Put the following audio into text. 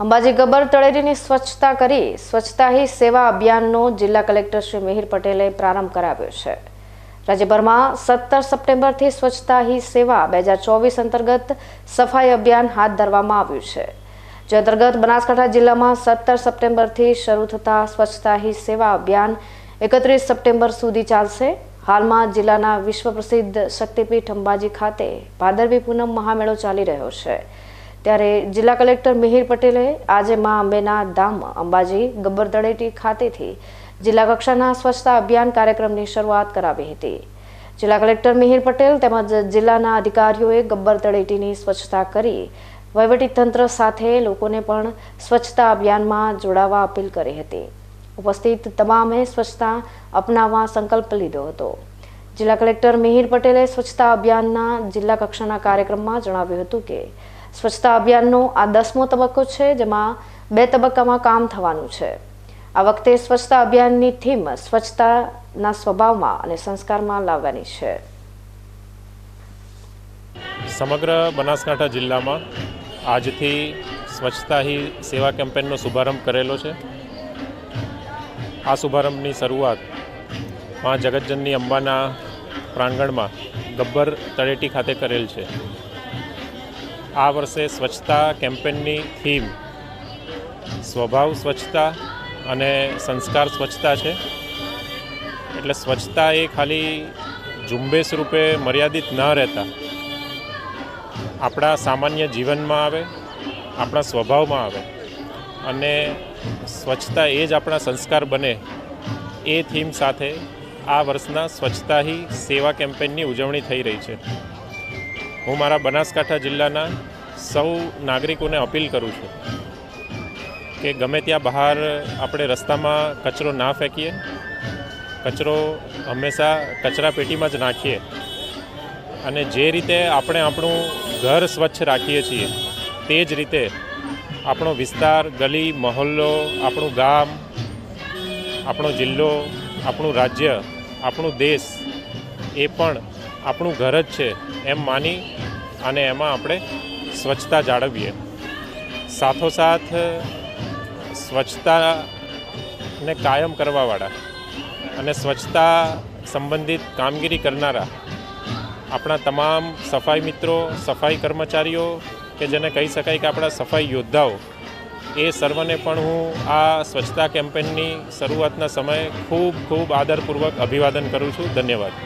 અંબાજી ગબ્બર તળેટીની સ્વચ્છતા કરી સ્વચ્છતા હી સેવા અભિયાનનો જિલ્લા કલેક્ટર શ્રી મિહિર પટેલે પ્રારંભ કરાવ્યો છે. રાજ્યભરમાં સત્તર સપ્ટેમ્બરથી સ્વચ્છતા હી સેવા બે હજાર ચોવીસ અંતર્ગત સફાઈ અભિયાન હાથ ધરવામાં આવ્યું છે. જે અંતર્ગત બનાસકાંઠા જિલ્લામાં સત્તર સપ્ટેમ્બરથી શરૂ થતા સ્વચ્છતા હી સેવા અભિયાન એકત્રીસ સપ્ટેમ્બર સુધી ચાલશે. હાલમાં જિલ્લાના વિશ્વ પ્રસિદ્ધ શક્તિપીઠ અંબાજી ખાતે ભાદરવી પૂનમ મહામેળો ચાલી રહ્યો છે. ત્યારે જિલ્લા કલેક્ટર મિહિર પટેલે આજે મા અંબેના ધામ અંબાજી ગબ્બર તળેટી ખાતેથી જિલ્લા કક્ષાના સ્વચ્છતા અભિયાન કાર્યક્રમની શરૂઆત કરાવી હતી. જિલ્લા કલેક્ટર મિહિર પટેલ તેમજ જિલ્લાના અધિકારીઓએ ગબ્બર તળેટીની સ્વચ્છતા કરી વહીવટીતંત્ર સાથે લોકોને પણ સ્વચ્છતા અભિયાનમાં જોડાવા અપીલ કરી હતી. ઉપસ્થિત તમામે સ્વચ્છતા અપનાવવા સંકલ્પ લીધો હતો. જિલ્લા કલેક્ટર મિહિર પટેલે સ્વચ્છતા અભિયાનના જિલ્લા કક્ષાના કાર્યક્રમમાં જણાવ્યું હતું કે સ્વચ્છતા અભિયાનનો આ દસમો તબક્કો છે, જેમાં બે તબક્કામાં કામ થવાનું છે. આ વખતે સ્વચ્છતા અભિયાનની થીમ સ્વચ્છતાના સ્વભાવમાં અને સંસ્કારમાં લાવવાની છે. સમગ્ર બનાસકાંઠા જિલ્લામાં આજથી સ્વચ્છતા હી સેવા કેમ્પેનનો શુભારંભ કરેલો છે. આ શુભારંભની શરૂઆતમાં જગતજનની અંબાના પ્રાંગણમાં ગબ્બર તળેટી ખાતે કરેલ છે. આ વર્ષે સ્વચ્છતા કેમ્પેનની થીમ સ્વભાવ સ્વચ્છતા અને સંસ્કાર સ્વચ્છતા છે. એટલે સ્વચ્છતા એ ખાલી ઝુંબેશ રૂપે મર્યાદિત ન રહેતા. આપણા સામાન્ય જીવનમાં આવે, આપણા સ્વભાવમાં આવે અને સ્વચ્છતા એ જ આપણા સંસ્કાર બને એ થીમ સાથે આ વર્ષના સ્વચ્છતા હી સેવા કેમ્પેનની ઉજવણી થઈ રહી છે. હું મારા બનાસકાંઠા જિલ્લાના સૌ નાગરિકોને અપીલ કરું છું કે ગમે ત્યાં બહાર આપણે રસ્તામાં કચરો ના ફેંકીએ, કચરો હંમેશા કચરા પેટીમાં જ નાખીએ અને જે રીતે આપણે આપણું ઘર સ્વચ્છ રાખીએ છીએ, તે જ રીતે આપણો વિસ્તાર, ગલી, મહોલ્લો, આપણું ગામ, આપણો જિલ્લો, આપણું રાજ્ય, આપણું દેશ એ પણ આપણું ઘર જ છે, એમ માની અને એમાં આપણે સ્વચ્છતા જાળવીએ. સાથોસાથ, સ્વચ્છતાને કાયમ કરવાવાળા અને સ્વચ્છતા સંબંધિત કામગીરી કરનારા આપણા તમામ સફાઈ મિત્રો, સફાઈ કર્મચારીઓ કે જેને કહી શકાય કે આપણા સફાઈ યોદ્ધાઓ, એ સર્વને પણ હું આ સ્વચ્છતા કેમ્પેનની શરૂઆતના સમયે ખૂબ ખૂબ આદરપૂર્વક અભિવાદન કરું છું. ધન્યવાદ.